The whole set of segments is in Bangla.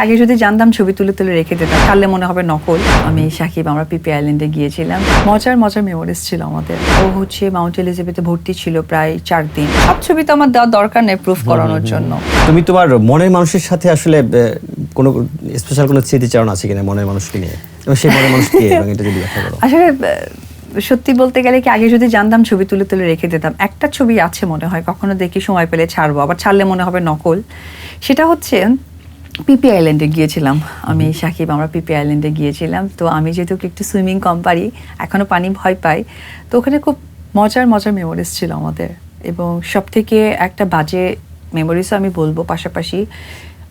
আগে যদি জানতাম ছবি তুলে তুলে রেখে দিতাম তাহলে মনে হবে নকল। আমি সাকিব আমরা পিপি আইল্যান্ডে গিয়েছিলাম। মজার মজার মেমোরিজ ছিল আমাদের। ও হচ্ছে মাউন্ট এলিজাবেথে ভর্তি ছিল প্রায় চার দিন। সব ছবি তো আমার দেওয়ার দরকার নেই প্রুফ করানোর জন্য। তুমি তোমার মনের মানুষের সাথে আসলে কোনো স্পেশাল কোনো স্মৃতিচারণ আছে কিনা মনের মানুষকে নিয়ে? এবং সেই মনের মানুষ কে? এবং এটা যদি ব্যাখ্যা করো। আসলে সত্যি বলতে গেলে কি আগে যদি জানতাম ছবি তুলে তুলে রেখে দিতাম একটা ছবি আছে মনে হয় কখনো দেখি সময় পেলে ছাড়বো আবার ছাড়লে মনে হবে নকল। সেটা হচ্ছে পিপি আইল্যান্ডে গিয়েছিলাম। আমি, সাকিব, আমরা পিপি আইল্যান্ডে গিয়েছিলাম। তো আমি যেহেতু একটু সুইমিং কম পারি এখনও পানি ভয় পাই। তো ওখানে খুব মজার মজার মেমোরিজ ছিল আমাদের। এবং সব থেকে একটা বাজে মেমোরিজও আমি বলব পাশাপাশি,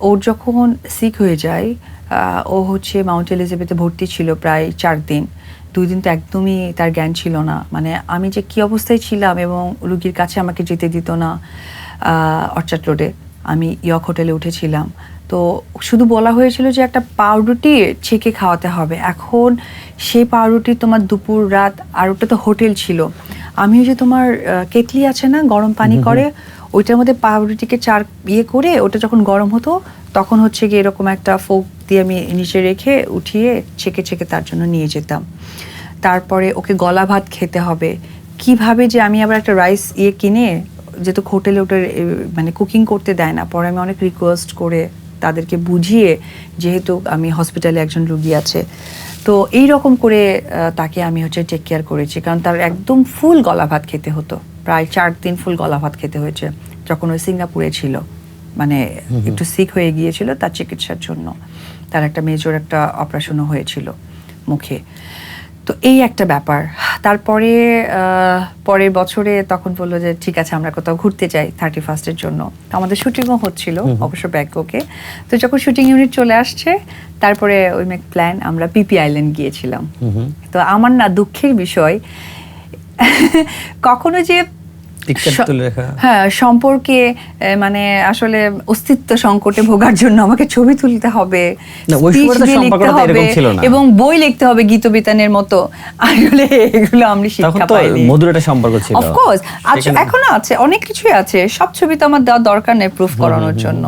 ওর যখন সিক হয়ে যায় ও হচ্ছে মাউন্ট এলিজাবেথে ভর্তি ছিল প্রায় চার দিন। দুই দিন তো একদমই তার জ্ঞান ছিল না। মানে আমি যে কি অবস্থায় ছিলাম এবং রুগীর কাছে আমাকে যেতে দিত না অর্চার্ড রোডে, আমি ইয়ক হোটেলে উঠেছিলাম। তো শুধু বলা হয়েছিল যে একটা পাউরুটি ছেঁকে খাওয়াতে হবে। এখন সেই পাউরুটি তোমার দুপুর রাত আর ওটা তো হোটেল ছিল। আমি যে তোমার কেটলি আছে না গরম পানি করে ওইটার মধ্যে পাউরুটিকে চার ইয়ে করে ওটা যখন গরম হতো তখন হচ্ছে গিয়ে এরকম একটা ফোক দিয়ে আমি নিচে রেখে উঠিয়ে ছেঁকে ছেঁকে তার জন্য নিয়ে যেতাম। তারপরে ওকে গলা ভাত খেতে হবে। কীভাবে যে আমি আবার একটা রাইস ইয়ে কিনে যেহেতু হোটেলে ওটা মানে কুকিং করতে দেয় না পরে আমি অনেক রিকোয়েস্ট করে তাদেরকে বুঝিয়ে যেহেতু আমি হসপিটালে একজন রুগী আছে। তো এই রকম করে তাকে আমি হচ্ছে টেক কেয়ার করেছি। কারণ তার একদম ফুল গলা ভাত খেতে হতো। প্রায় চার দিন ফুল গলা ভাত খেতে হয়েছে। যখন ওই সিঙ্গাপুরে ছিল। মানে একটু সিক হয়ে গিয়েছিল তার চিকিৎসার জন্য। তার একটা মেজর একটা অপারেশনও হয়েছিল মুখে। তো এই একটা ব্যাপার। তারপরে পরের বছরে তখন বলল যে ঠিক আছে আমরা কোথাও ঘুরতে যাই থার্টি ফার্স্টের জন্য। তো আমাদের শুটিংও হচ্ছিল অবশ্য ব্যাগকে তো যখন শুটিং ইউনিট চলে আসছে তারপরে ওই মেক প্ল্যান আমরা পিপি আইল্যান্ড গিয়েছিলাম। তো আমার না দুঃখের বিষয় কখনো যে হ্যাঁ সম্পর্কে মানে আসলে অস্তিত্ব সংকটে ভোগার জন্য আমাকে ছবি তুলতে হবে লিখতে হবে, এবং বই লিখতে হবে গীতবিতানের মতো। আসলে এগুলো আমি শিক্ষা পাইনি। মধুর একটা সম্পর্ক ছিল। অফকোর্স আচ্ছা এখনও আছে অনেক কিছুই আছে। সব ছবি তো আমার দেওয়ার দরকার নেই প্রুফ করানোর জন্য।